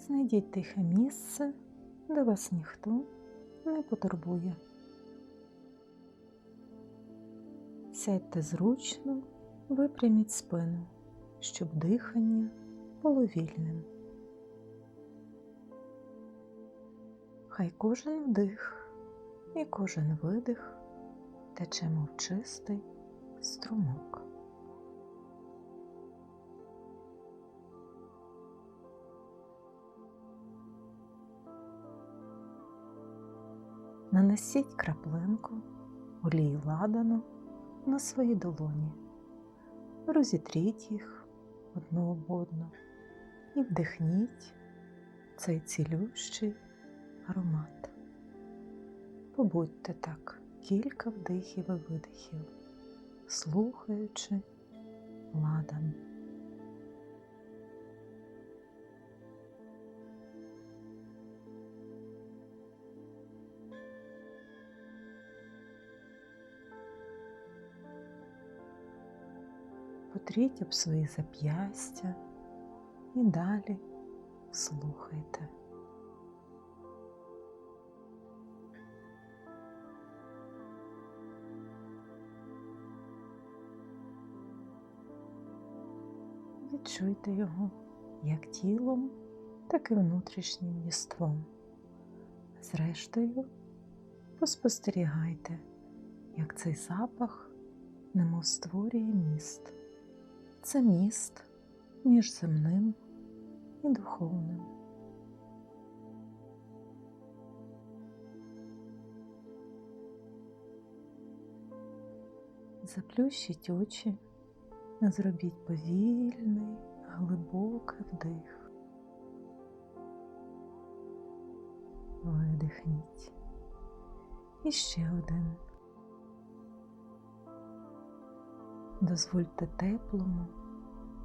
Знайдіть тихе місце, де вас ніхто не потурбує. Сядьте зручно, випряміть спину, щоб дихання було вільним. Хай кожен вдих і кожен видих тече мов чистий струмок. Нанесіть краплинку олії ладану на свої долоні, розітріть їх одну об одну і вдихніть цей цілющий аромат. Побудьте так кілька вдихів і видихів, слухаючи ладан. Потріть об свої зап'ястя і далі слухайте. Відчуйте його як тілом, так і внутрішнім єством. Зрештою, поспостерігайте, як цей запах немов створює міст. Це міст між земним і духовним. Заплющіть очі, зробіть повільний, глибокий вдих. Видихніть. І ще один. Дозвольте теплому,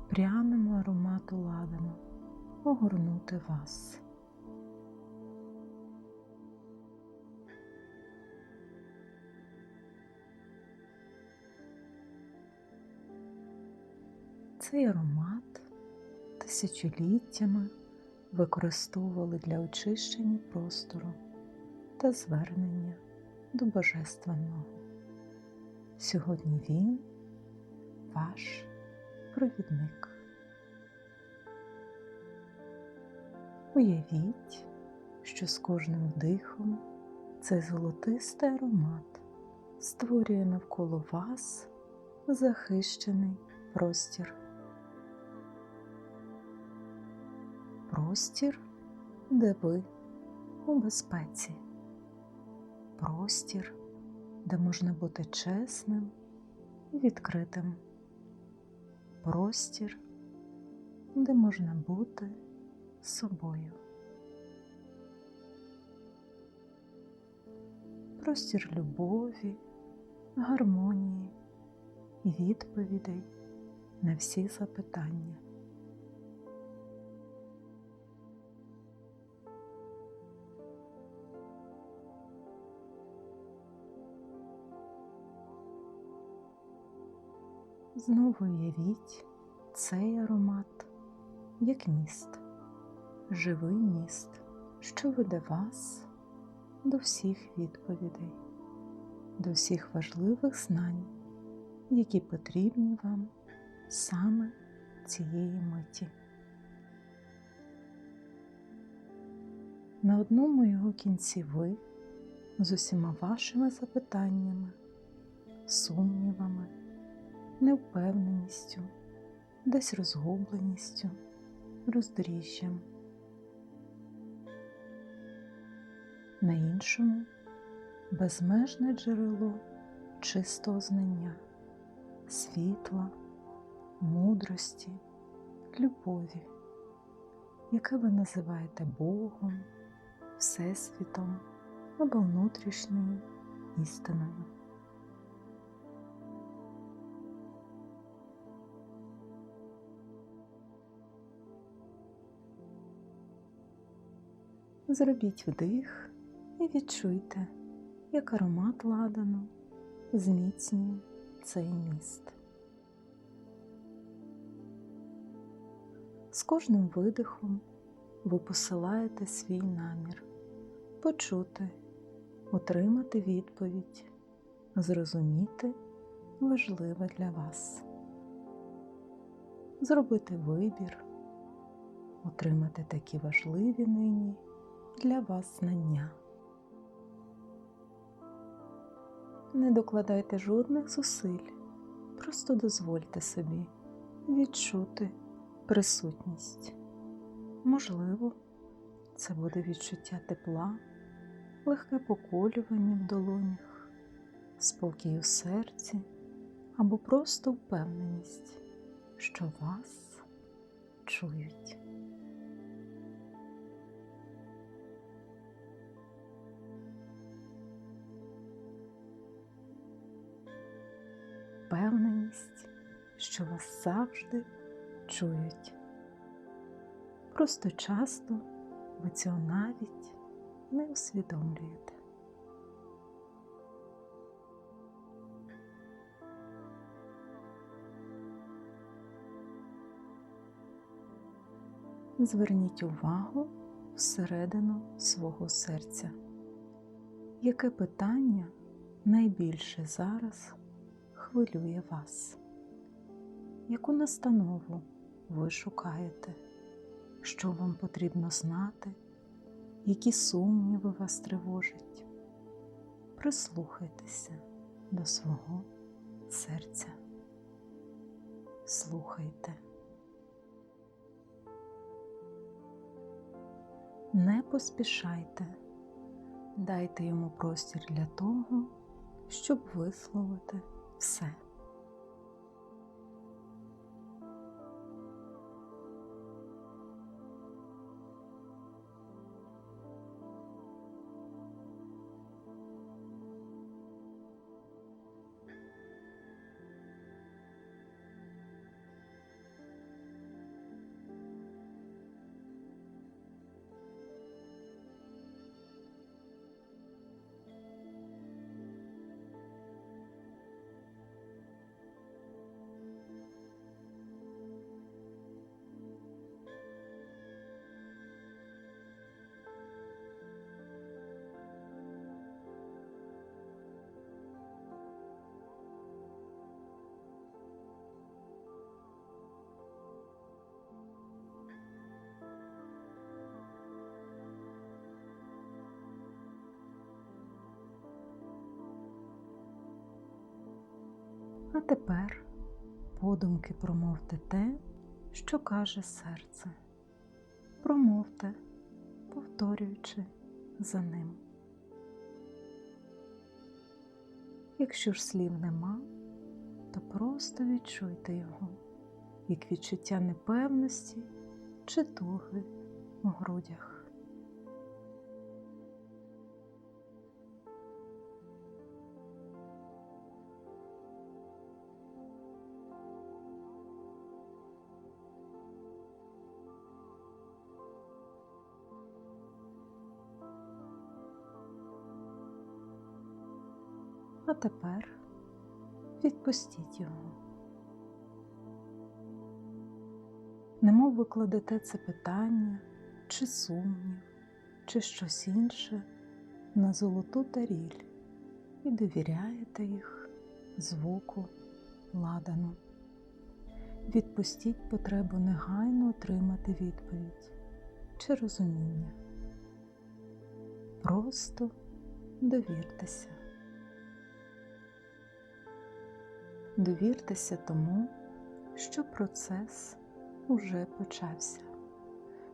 пряному аромату ладану огорнути вас. Цей аромат тисячоліттями використовували для очищення простору та звернення до Божественного. Сьогодні він ваш провідник. Уявіть, що з кожним вдихом цей золотистий аромат створює навколо вас захищений простір. Простір, де ви у безпеці. Простір, де можна бути чесним і відкритим. Простір, де можна бути собою. Простір любові, гармонії і відповідей на всі запитання. Знову уявіть цей аромат як міст, живий міст, що веде вас до всіх відповідей, до всіх важливих знань, які потрібні вам саме цієї миті. На одному його кінці ви з усіма вашими запитаннями, сумнівами, невпевненістю, десь розгубленістю, роздоріжжям. На іншому безмежне джерело чистого знання, світла, мудрості, любові, яке ви називаєте Богом, Всесвітом або внутрішньою істиною. Зробіть вдих і відчуйте, як аромат ладану зміцнює цей міст. З кожним видихом ви посилаєте свій намір почути, отримати відповідь, зрозуміти важливе для вас, зробити вибір, отримати такі важливі нині для вас знання. Не докладайте жодних зусиль, просто дозвольте собі відчути присутність. Можливо, це буде відчуття тепла, легке поколювання в долонях, спокій у серці або просто впевненість, що вас чують. Впевненість, що вас завжди чують. Просто часто ви цього навіть не усвідомлюєте. Зверніть увагу всередину свого серця. Яке питання найбільше зараз хвилює вас? Яку настанову ви шукаєте? Що вам потрібно знати? Які сумніви вас тривожать? Прислухайтеся до свого серця. Слухайте. Не поспішайте, дайте йому простір для того, щоб висловити 三 А тепер подумки промовте те, що каже серце. Промовте, повторюючи за ним. Якщо ж слів нема, то просто відчуйте його, як відчуття непевності чи туги у грудях. А тепер відпустіть його. Немов ви кладете це питання, чи сумнів, чи щось інше на золоту таріль і довіряєте їх звуку ладану. Відпустіть потребу негайно отримати відповідь чи розуміння. Просто довіртеся. Довіртеся тому, що процес уже почався,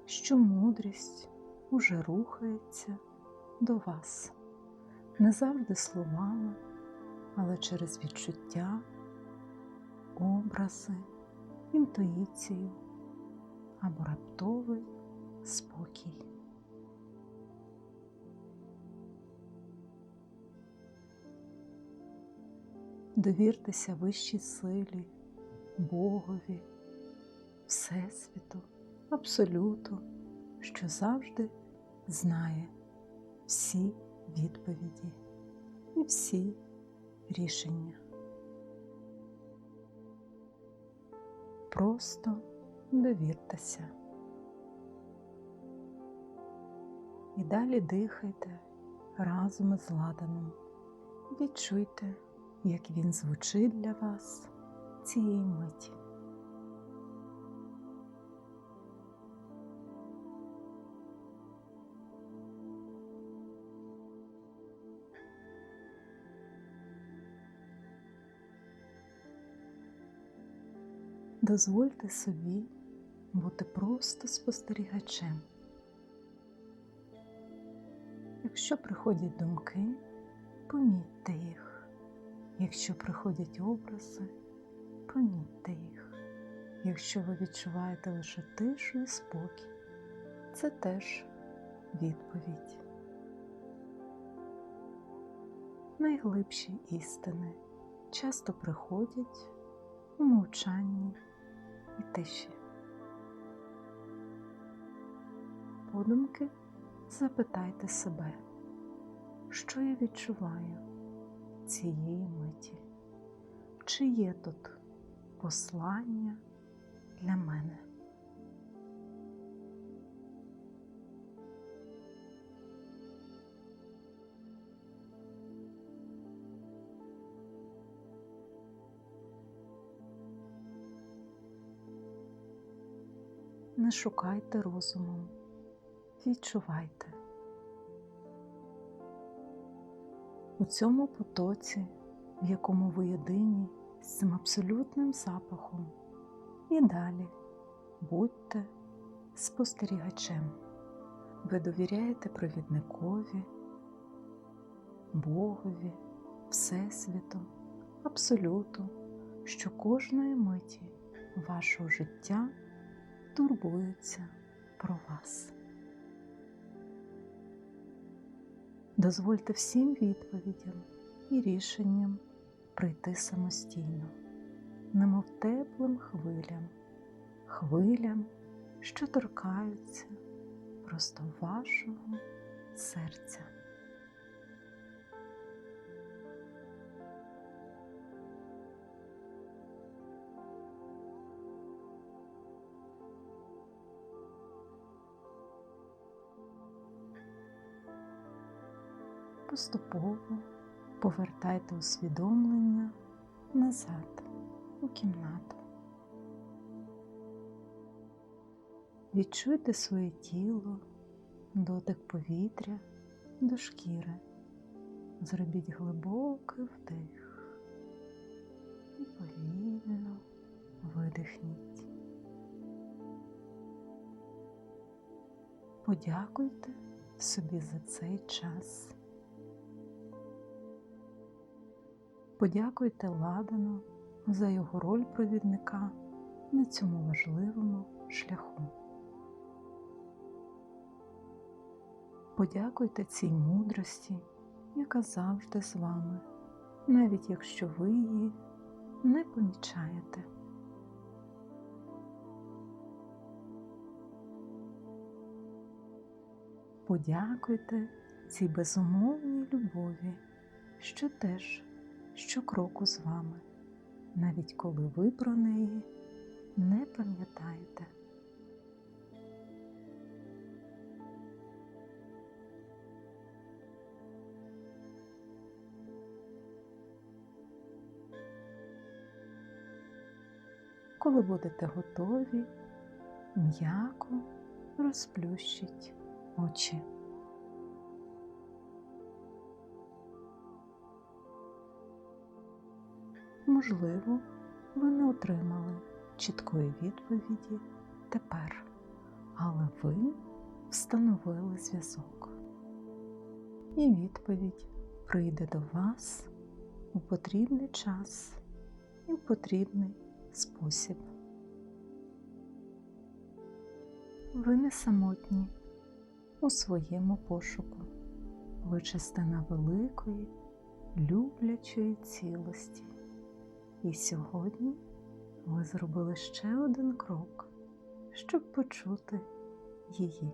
що мудрість уже рухається до вас, не завжди словами, але через відчуття, образи, інтуїцію або раптовий спокій. Довіртеся вищій силі, Богові, Всесвіту, Абсолюту, що завжди знає всі відповіді і всі рішення. Просто довіртеся. і далі дихайте разом із ладаном. Відчуйте, як він звучить для вас цієї миті. Дозвольте собі бути просто спостерігачем. Якщо приходять думки, помітьте їх. Якщо приходять образи, помітьте їх. Якщо ви відчуваєте лише тишу і спокій, це теж відповідь. Найглибші істини часто приходять у мовчанні і тиші. Подумки запитайте себе, що я відчуваю цієї миті, чи є тут послання для мене. Не шукайте розумом, відчувайте. У цьому потоці, в якому ви єдині з цим абсолютним запахом, і далі будьте спостерігачем. Ви довіряєте провідникові, Богові, Всесвіту, Абсолюту, що кожної миті вашого життя турбується про вас. Дозвольте всім відповідям і рішенням прийти самостійно, немов теплим хвилям, хвилям, що торкаються просто вашого серця. Поступово повертайте усвідомлення назад у кімнату. Відчуйте своє тіло, дотик повітря до шкіри. Зробіть глибокий вдих і повільно видихніть. Подякуйте собі за цей час. Подякуйте Ладану за його роль провідника на цьому важливому шляху. Подякуйте цій мудрості, яка завжди з вами, навіть якщо ви її не помічаєте. Подякуйте цій безумовній любові, що теж щокроку з вами, навіть коли ви про неї не пам'ятаєте. Коли будете готові, м'яко розплющіть очі. Можливо, ви не отримали чіткої відповіді тепер, але ви встановили зв'язок. І відповідь прийде до вас у потрібний час і в потрібний спосіб. Ви не самотні у своєму пошуку. Ви частина великої, люблячої цілості. І сьогодні ви зробили ще один крок, щоб почути її.